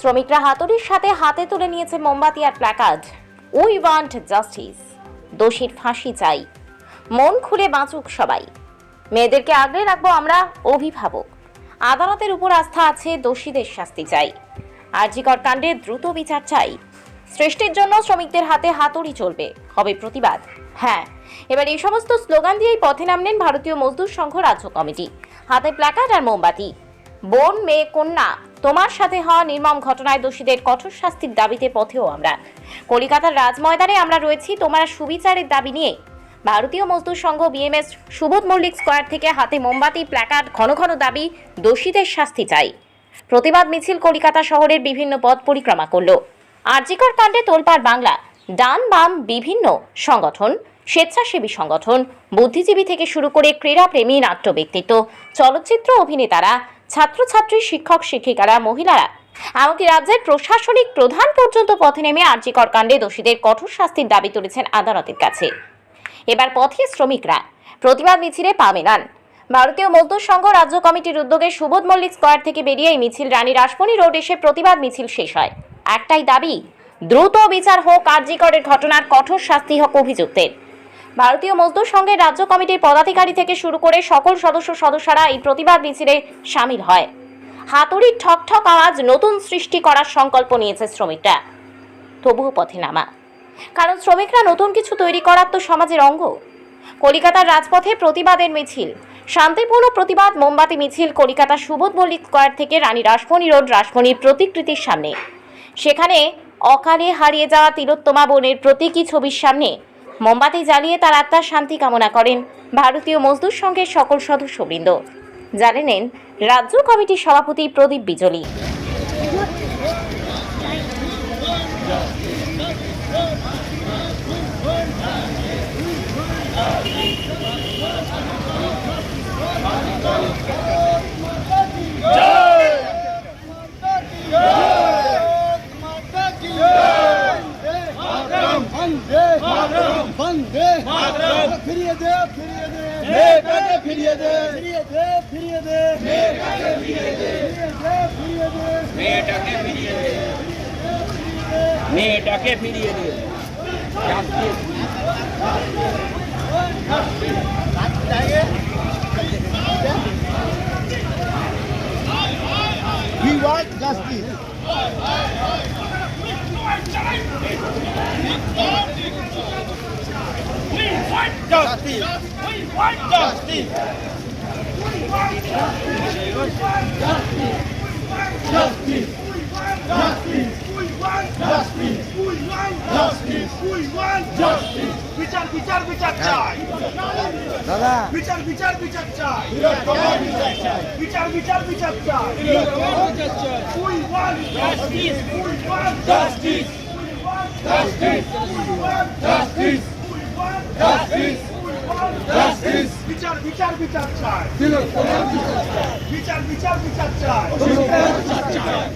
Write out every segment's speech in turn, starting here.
শ্রমিকরা হাতুড়ির সাথে হাতে তুলে নিয়েছে মোমবাতি আর প্ল্যাকার্ড উই ওয়ান্ট জাস্টিস দোষীর ফাঁসি চাই। মন খুলে বাঁচুক সবাই। মেয়েদেরকে আগলে রাখব আমরা অভিভাবক। আদালতের উপর আস্থা আছে, দোষীদের শাস্তি চাই। আরজিকর কাণ্ডে দ্রুত বিচার চাই। সৃষ্টির জন্য শ্রমিকদের হাতে হাতুড়ি চলবে। হবে প্রতিবাদ। হ্যাঁ এবার এই সমস্ত স্লোগান দিয়েই পথে নামলেন ভারতীয় মজদুর সংঘ রাজ্য কমিটি। হাতে প্ল্যাকার্ড আর মোমবাতি। বোন, মেয়ে, কন্যা তোমার সাথে হওয়া নির্মম ঘটনায় দোষীদের কঠোর শাস্তির দাবিতে পথেও আমরা। কলিকাতার রাজময়দানে আমরা রয়েছি তোমার সুবিচারের দাবি নিয়ে। ভারতীয় মজদুর সংঘ বিএমএস সুবোধ মল্লিক স্কোয়ার থেকে হাতে মোমবাতি, প্ল্যাকার্ড, ঘন ঘন দাবি, দোষীদের শাস্তি চাই। প্রতিবাদ মিছিল কলিকাতা শহরের বিভিন্ন পথ পরিক্রমা করল। আরজিকর কাণ্ডে তোলপাড় বাংলা, ডান বাম বিভিন্ন সংগঠন, স্বেচ্ছাসেবী সংগঠন, বুদ্ধিজীবী থেকে শুরু করে ক্রীড়াপ্রেমী নাট্য ব্যক্তিত্ব চলচ্চিত্র অভিনেতারা ছাত্রছাত্রী, শিক্ষক, শিক্ষিকারা, মহিলারা। এমনকি রাজ্যের প্রশাসনিক প্রধান পর্যন্ত পথে নেমে আর্যিকর কাণ্ডে দোষীদের কঠোর শাস্তির দাবি তুলেছেন আদালতের কাছে। এবার পথে শ্রমিকরা। প্রতিবাদ মিছিলে পা মেলান। ভারতীয় মজদুর সংঘ রাজ্য কমিটির উদ্যোগে সুবোধ মল্লিক স্কোয়ার থেকে বেরিয়ে এই মিছিল রানী রাসমণি রোড এসে প্রতিবাদ মিছিল শেষ হয়। একটাই দাবি, দ্রুত বিচার হোক কার্যকরের ঘটনার কঠোর শাস্তি হোক অভিযুক্তের। ভারতীয় মজদুর সংঘের রাজ্য কমিটির পদাধিকারী থেকে শুরু করে সকল সদস্য সদস্যরা এই প্রতিবাদ মিছিলে সামিল হয়। হাতুড়ির ঠক ঠক আওয়াজ নতুন সৃষ্টি করার সংকল্প নিয়েছে শ্রমিকরা। তবুও পথে নামা। কারণ শ্রমিকরা নতুন কিছু তৈরি করার তো সমাজের অঙ্গ। কলিকাতার রাজপথে প্রতিবাদের মিছিল। শান্তিপূর্ণ প্রতিবাদ মোমবাতি মিছিল কলিকাতা সুবোধ মল্লিক স্কোয়ার থেকে রানী রাসমণি রোড রাসমণির প্রতিকৃতির সামনে। সেখানে অকালে হারিয়ে যাওয়া তিলোত্তমা বোনের প্রতীকী ছবির সামনে মোমবাতি জ্বালিয়ে তার আত্মার শান্তি কামনা করেন ভারতীয় মজদুর সংঘের সকল সদস্যবৃন্দ। জানেন রাজ্য কমিটির সভাপতি প্রদীপ বিজলি। பிரியது பிரியது பிரியது மேட்டாக பிரியது மேட்டாக பிரியது மேட்டாக பிரியது We want justice. We want justice. We want justice. We want justice. Justice. Justice. We want justice. We want justice. We want justice. বিচার বিচার বিচার চাই দাদা বিচার বিচার বিচার চাই বিচার বিচার বিচার We want justice. We want justice. We want justice. We want justice. Justice. We want Justice. বিচার বিচার বিচার চাই বিচার বিচার বিচার চাই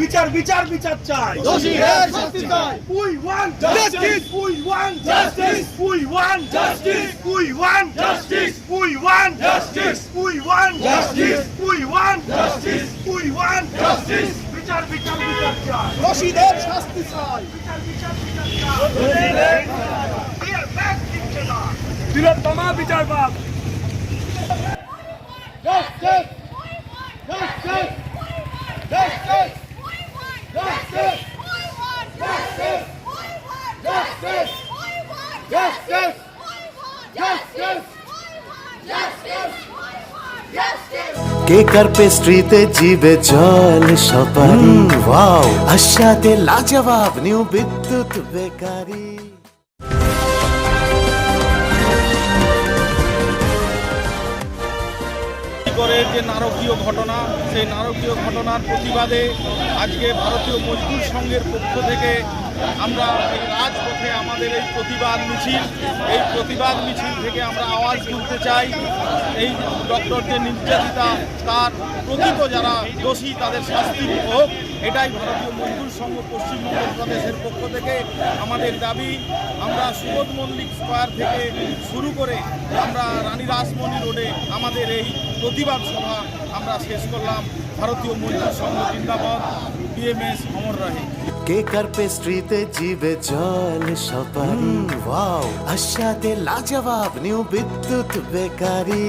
বিচার বিচার বিচার চাই দোষীদের শাস্তি চাই We want justice. We want justice. We want justice. We want justice. We want justice. We want justice. We want justice. We want justice. বিচার বিচার বিচার চাই দোষীদের শাস্তি চাই বিচার বিচার বিচার চাই তিলোত্তমা বিচার পাক Justice! Justice! Justice! Justice! Justice! Justice! Justice! কেকার পেস্ট্রিতে জিবে জল সপারি ওয়াও আশাতে লাজবাব নিউ বিদ্যুৎ বেকারি করে যে নারকীয় ঘটনা, সেই নারকীয় ঘটনার প্রতিবাদে আজকে ভারতীয় মজদুর সংঘের পক্ষ থেকে আমরা এই রাজপথে আমাদের এই প্রতিবাদ মিছিল, এই প্রতিবাদ মিছিল থেকে আমরা আওয়াজ তুলতে চাই। এই ডক্টর যে নির্যাতিতা, তার প্রকৃত যারা দোষী তাদের শাস্তি হোক। এটাই ভারতীয় মজদুর সংঘ পশ্চিমবঙ্গ প্রদেশের পক্ষ থেকে আমাদের দাবি আমরা সুবোধ মল্লিক স্কোয়ার থেকে শুরু করে আমরা রানী রাসমণি রোডে আমাদের এই প্রতিবাদ সভা আমরা শেষ করলাম ভারতীয় মজদুর সংঘ জিন্দাবাদ বিএমএস অমর রাহে কেক আর পেস্ট্রিতে জিবে জল সপারি ওয়াও আশাতে লাজবাব নিউ বিদ্যুৎ বেকারি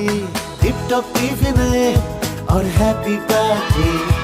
টিপটপ টিফিনে और हैप्पी पार्टी